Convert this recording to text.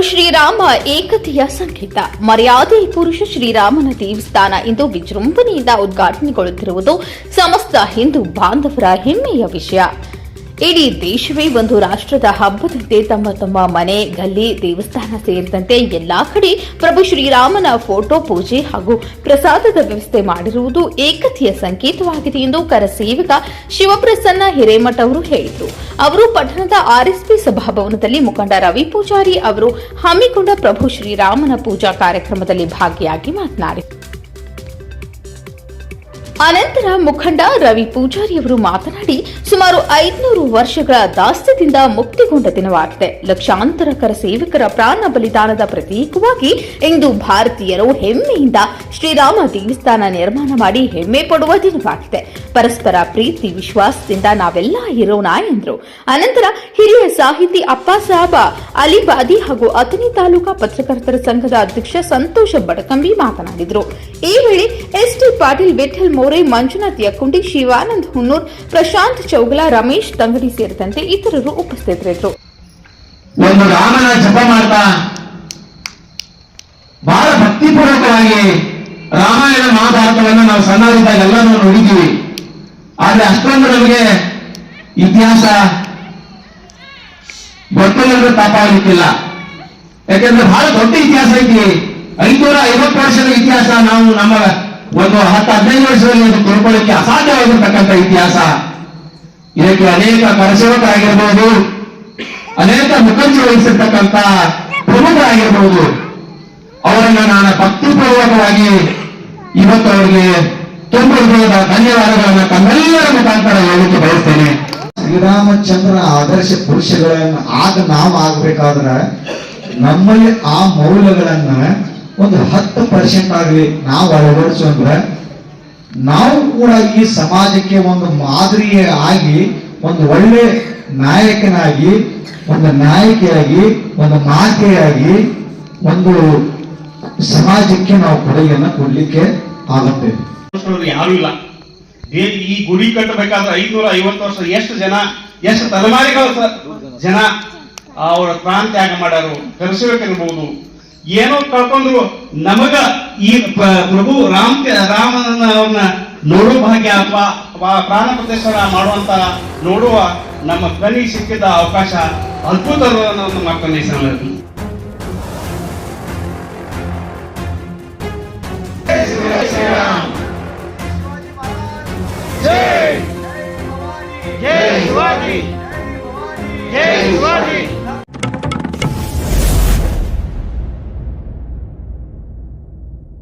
ಶ್ರೀರಾಮ ಏಕತೆಯ ಸಂಕೇತ. ಮರ್ಯಾದೆ ಪುರುಷ ಶ್ರೀರಾಮನ ದೇವಸ್ಥಾನ ಇಂದು ವಿಜೃಂಭಣೆಯಿಂದ ಉದ್ಘಾಟನೆಗೊಳ್ಳುತ್ತಿರುವುದು ಸಮಸ್ತ ಹಿಂದೂ ಬಾಂಧವರ ಹೆಮ್ಮೆಯ ವಿಷಯ. ಇಡೀ ದೇಶವೇ ಒಂದು ರಾಷ್ಟ್ರದ ಹಬ್ಬದಂತೆ ತಮ್ಮ ತಮ್ಮ ಮನೆ, ಗಲ್ಲಿ, ದೇವಸ್ಥಾನ ಸೇರಿದಂತೆ ಎಲ್ಲಾ ಕಡೆ ಪ್ರಭು ಶ್ರೀರಾಮನ ಫೋಟೋ ಪೂಜೆ ಹಾಗೂ ಪ್ರಸಾದದ ವ್ಯವಸ್ಥೆ ಮಾಡಿರುವುದು ಏಕತೆಯ ಸಂಕೇತವಾಗಿದೆ ಎಂದು ಕರಸೇವಕ ಶಿವಪ್ರಸನ್ನ ಹಿರೇಮಠ ಅವರು ಹೇಳಿದರು. ಅವರು ಪಟ್ಟಣದ ಆರ್ಎಸ್ಪಿ ಸಭಾಭವನದಲ್ಲಿ ಮುಖಂಡ ರವಿ ಪೂಜಾರಿ ಅವರು ಹಮ್ಮಿಕೊಂಡ ಪ್ರಭು ಶ್ರೀರಾಮನ ಪೂಜಾ ಕಾರ್ಯಕ್ರಮದಲ್ಲಿ ಭಾಗಿಯಾಗಿ ಮಾತನಾಡಿದರು. ಅನಂತರ ಮುಖಂಡ ರವಿ ಪೂಜಾರಿಯವರು ಮಾತನಾಡಿ, ಸುಮಾರು ಐದುನೂರು ವರ್ಷಗಳ ದಾಸ್ಯದಿಂದ ಮುಕ್ತಿಗೊಂಡ ದಿನವಾಗಿದೆ. ಲಕ್ಷಾಂತರ ಕರ ಸೇವಕರ ಪ್ರಾಣ ಬಲಿದಾನದ ಪ್ರತೀಕವಾಗಿ ಇಂದು ಭಾರತೀಯರು ಹೆಮ್ಮೆಯಿಂದ ಶ್ರೀರಾಮ ದೇವಸ್ಥಾನ ನಿರ್ಮಾಣ ಮಾಡಿ ಹೆಮ್ಮೆ ಪಡುವ ದಿನವಾಗಿದೆ. ಪರಸ್ಪರ ಪ್ರೀತಿ, ವಿಶ್ವಾಸದಿಂದ ನಾವೆಲ್ಲ ಇರೋಣ ಎಂದರು. ಅನಂತರ ಹಿರಿಯ ಸಾಹಿತಿ ಅಪ್ಪ ಸಾಬ, ಅಲಿಬಾದಿ ಹಾಗೂ ಅಥಣಿ ತಾಲೂಕಾ ಪತ್ರಕರ್ತರ ಸಂಘದ ಅಧ್ಯಕ್ಷ ಸಂತೋಷ ಬಡಕಂಬಿ ಮಾತನಾಡಿದರು. ಈ ವೇಳೆ ಎಸ್ಟಿ ಪಾಟೀಲ್ ವಿಠಲ್ ಮೋರೆ, ಮಂಜುನಾಥ್ ಯಕ್ಕುಂಡಿ, ಶಿವಾನಂದ್ ಹುನ್ನೂರ್, ಪ್ರಶಾಂತ್ ಚೌಗಲ, ರಮೇಶ್ ತಂಗಡಿ ಸೇರಿದಂತೆ ಇತರರು ಉಪಸ್ಥಿತರಿದ್ದರು. ಒಂದು ರಾಮನ ಜಪ ಬಹಳ ಭಕ್ತಿಪೂರ್ವಕವಾಗಿ ರಾಮಾಯಣ ಮಹಾಭಾರತವನ್ನು ನಾವು ಸಣ್ಣವರಿದ್ದಾಗ ಎಲ್ಲರೂ ನೋಡಿದ್ದೀವಿ. ಆದ್ರೆ ಅಷ್ಟೊಂದು ನಮಗೆ ಇತಿಹಾಸ ಗೊತ್ತಿಲ್ಲ ಆಗಲಿಕ್ಕಿಲ್ಲ. ಯಾಕೆಂದ್ರೆ ಬಹಳ ದೊಡ್ಡ ಇತಿಹಾಸ ಐತಿ. ಐನೂರ ಐವತ್ತು ವರ್ಷದ ಇತಿಹಾಸ ನಾವು ನಮ್ಮ ಒಂದು ಹತ್ತು ಹದಿನೈದು ವರ್ಷದಲ್ಲಿ ಅದು ತಿಳ್ಕೊಳ್ಳಿಕ್ಕೆ ಅಸಾಧ್ಯವಾಗಿರ್ತಕ್ಕಂಥ ಇತಿಹಾಸ. ಇದಕ್ಕೆ ಅನೇಕ ಕರಸೇವಕರಾಗಿರ್ಬೋದು, ಅನೇಕ ಮುಖರ್ಜಿ ವಹಿಸಿರ್ತಕ್ಕಂಥ ಪ್ರಮುಖರಾಗಿರ್ಬೋದು. ಅವರನ್ನ ನಾನು ಭಕ್ತಿಪೂರ್ವಕವಾಗಿ ಇವತ್ತು ಅವರಿಗೆ ತುಂಬ ಧನ್ಯವಾದಗಳನ್ನ ತಮ್ಮೆಲ್ಲರ ಮುಖಾಂತರ ಹೇಳಲಿಕ್ಕೆ ಬಯಸ್ತೇನೆ. ಶ್ರೀರಾಮಚಂದ್ರ ಆದರ್ಶ ಪುರುಷಗಳನ್ನ ಆಗ ನಾವು ಆಗ್ಬೇಕಾದ್ರೆ ನಮ್ಮಲ್ಲಿ ಆ ಮೌಲ್ಯಗಳನ್ನ ಒಂದು ಹತ್ತು ಪರ್ಸೆಂಟ್ ಆಗಲಿ ನಾವು ಅಳವಡಿಸು ಅಂದ್ರೆ ನಾವು ಕೂಡ ಈ ಸಮಾಜಕ್ಕೆ ಒಂದು ಮಾದರಿ ಆಗಿ, ಒಂದು ಒಳ್ಳೆ ನಾಯಕನಾಗಿ, ಒಂದು ನಾಯಕಿಯಾಗಿ, ಒಂದು ಮಾತೆಯಾಗಿ ಒಂದು ಸಮಾಜಕ್ಕೆ ನಾವು ಕೊಡುಗೆಯನ್ನು ಕೊಡ್ಲಿಕ್ಕೆ ಆಗುತ್ತೆ. ಯಾರು ಇಲ್ಲ. ಈ ಗುಡಿ ಕಟ್ಟಬೇಕಾದ್ರೆ ಐದ್ನೂರ ಐವತ್ತು ವರ್ಷ ಎಷ್ಟು ಜನ, ಎಷ್ಟು ತಲೆಮಾರಿಗಳ ಜನ ಅವರ ಪ್ರಾಣ ತ್ಯಾಗ ಮಾಡ್ಯಾರು ಕರೆಸಬೇಕಿರ್ಬಹುದು ಏನೋ ಕಳ್ಕೊಂಡ್ರು ನಮಗ ಈ ಪ್ರಭು ರಾಮ್ ರಾಮನ ಅವ್ರನ್ನ ನೋಡೋ ಭಾಗ್ಯ ಅಥವಾ ಪ್ರಾಣ ಪ್ರದೇಶ ಮಾಡುವಂತ ನೋಡುವ ನಮ್ಮ ಕಲಿ ಸಿಕ್ಕಿದ ಅವಕಾಶ ಅದ್ಭುತ ನಮ್ಮ